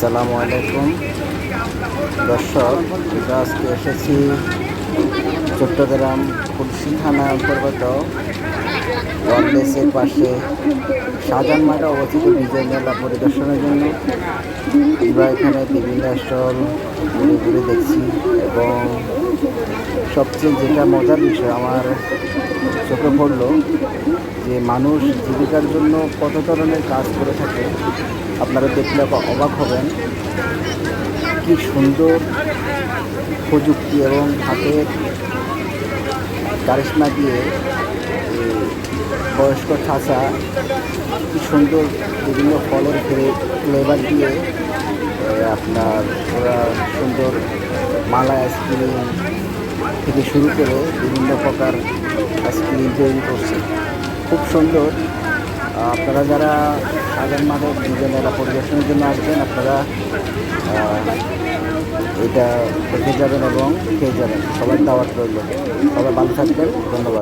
আসসালামু আলাইকুম। দর্শক আজকে এসেছি চট্টগ্রাম খুলশি থানা অন্তর্গত। ওয়ারলেসের পাশে সাজান মাঠে অবস্থিত বিজয় মেলা পরিদর্শনের জন্য। আমরা এখানে বিভিন্ন স্টল ঘুরে ঘুরে দেখছি এবং সবচেয়ে যেটা মজার বিষয় আমার চোখে পড়ল যে মানুষ জীবিকার জন্য কত ধরনের কাজ করে থাকে। আপনারা দেখলে অবা- অবাক হবেন কি সুন্দর প্রযুক্তি এবং হাতের কারিশমা দিয়ে বয়স্ক চাচা কি সুন্দর বিভিন্ন ফলের ফ্লেভার দিয়ে আপনার ওরা সুন্দর মালা আইসক্রিম থেকে শুরু করে বিভিন্ন প্রকার আইসক্রিম তৈরি করছে, খুব সুন্দর। আপনারা যারা সাধারণ মাদক মেলা পরিদর্শনের জন্য আসবেন, আপনারা এটা দেখে যাবেন এবং খেয়ে যাবেন। সবাই দাওয়াত রইল। সবাই ভালো থাকবেন। ধন্যবাদ।